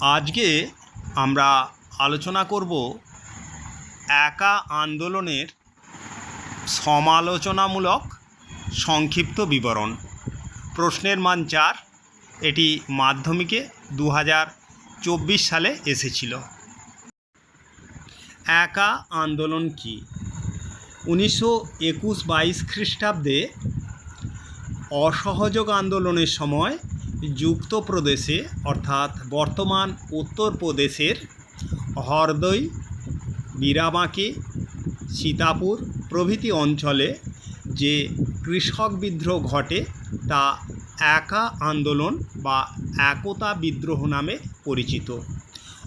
আজকে আমরা আলোচনা করব একা আন্দোলনের সমালোচনামূলক সংক্ষিপ্ত বিবরণ। প্রশ্নের মান চার, এটি মাধ্যমিকে দু হাজার চব্বিশ সালে এসেছিল। একা আন্দোলন কি? উনিশশো একুশ বাইশ খ্রিস্টাব্দে অসহযোগ আন্দোলনের সময় যুক্ত প্রদেশে অর্থাৎ বর্তমান উত্তরপ্রদেশের হরদই বীরাবাঁকি সীতাপুর প্রভৃতি অঞ্চলে যে কৃষক বিদ্রোহ ঘটে তা একা আন্দোলন বা একতা বিদ্রোহ নামে পরিচিত।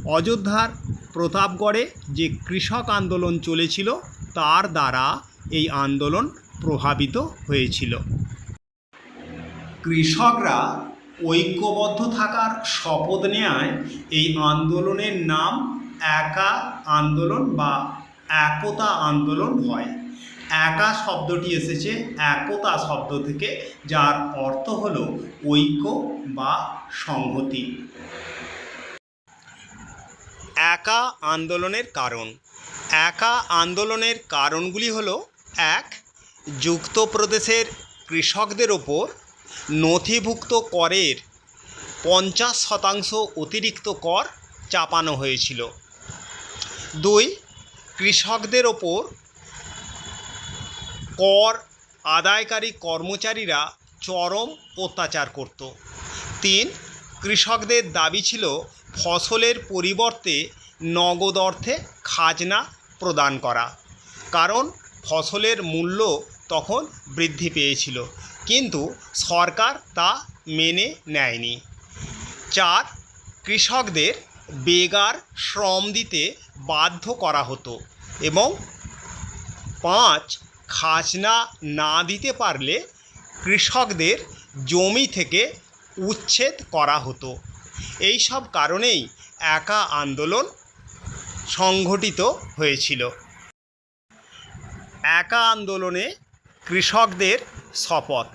অযোধ্যার প্রতাপগড়ে যে কৃষক আন্দোলন চলেছিল, তার দ্বারা এই আন্দোলন প্রভাবিত হয়েছিল। কৃষকরা ঐক্যবদ্ধ থাকার শপথ নেয় এই আন্দোলনের নাম একা আন্দোলন বা একতা আন্দোলন হয়। একা শব্দটি এসেছে একতা শব্দ থেকে, যার অর্থ হল ঐক্য বা সংহতি। একা আন্দোলনের কারণ। একা আন্দোলনের কারণগুলি হল, এক, যুক্তপ্রদেশের কৃষকদের ওপর নথিভুক্ত করের পঞ্চাশ শতাংশ অতিরিক্ত কর চাপানো হয়েছিল। দুই, কৃষকদের ওপর কর আদায়কারী কর্মচারীরা চরম অত্যাচার করত। তিন, কৃষকদের দাবি ছিল ফসলের পরিবর্তে নগদ অর্থে খাজনা প্রদান করা, কারণ ফসলের মূল্য তখন বৃদ্ধি পেয়েছিল। কিন্তু সরকার তা মেনে নেয়নি। চার, কৃষকদের বেগার শ্রম দিতে বাধ্য করা হতো এবং পাঁচ, খাজনা না দিতে পারলে কৃষকদের জমি থেকে উচ্ছেদ করা হতো। এই সব কারণেই একা আন্দোলন সংঘটিত হয়েছিল। একা আন্দোলনে কৃষকদের শপথ।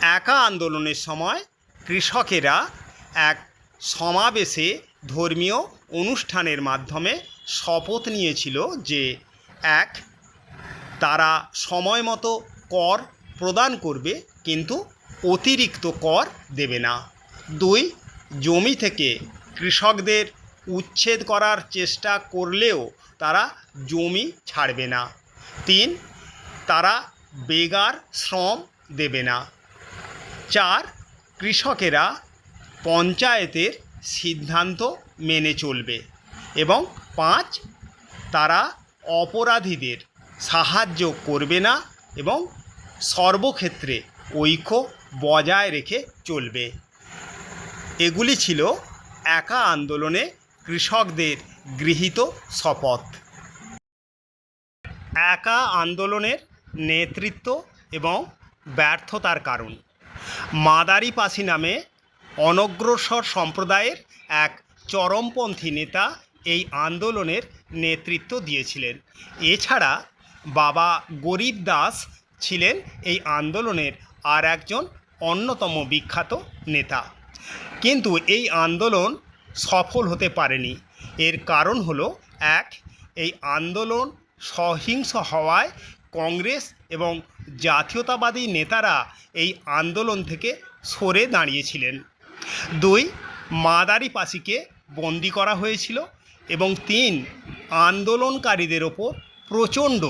একা আন্দোলনের সময় কৃষকেরা এক সমাবেশে ধর্মীয় অনুষ্ঠানের মাধ্যমে শপথ নিয়েছিল যে, এক, তারা সময় মতো কর প্রদান করবে, কিন্তু অতিরিক্ত কর দেবে না। দুই, জমি থেকে কৃষকদের উচ্ছেদ করার চেষ্টা করলেও তারা জমি ছাড়বে না। তিন, তারা বেগার শ্রম দেবে না। চার কৃষকেরা পঞ্চায়েতের সিদ্ধান্ত মেনে চলবে এবং পাঁচ, তারা অপরাধীদের সাহায্য করবে না এবং সর্বক্ষেত্রে ঐক্য বজায় রেখে চলবে। এগুলি ছিল একা আন্দোলনে কৃষকদের গৃহীত শপথ। একা আন্দোলনের নেতৃত্ব এবং ব্যর্থতার কারণ। মাদারিপাসি নামে অনগ্রসর সম্প্রদায়ের এক চরমপন্থী নেতা এই আন্দোলনের নেতৃত্ব দিয়েছিলেন। এছাড়া বাবা গরিব দাস ছিলেন এই আন্দোলনের আর একজন অন্যতম বিখ্যাত নেতা। কিন্তু এই আন্দোলন সফল হতে পারেনি। এর কারণ হলো, এক, এই আন্দোলন সহিংস হওয়ায় কংগ্রেস এবং জাতীয়তাবাদী নেতারা এই আন্দোলন থেকে সরে দাঁড়িয়েছিলেন। দুই মাদারি পাসিকে বন্দি করা হয়েছিল এবং তিন, আন্দোলনকারীদের ওপর প্রচণ্ড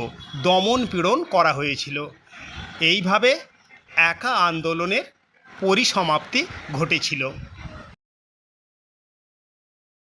দমন পীড়ন করা হয়েছিল। এইভাবে একা আন্দোলনের পরিসমাপ্তি ঘটেছিল।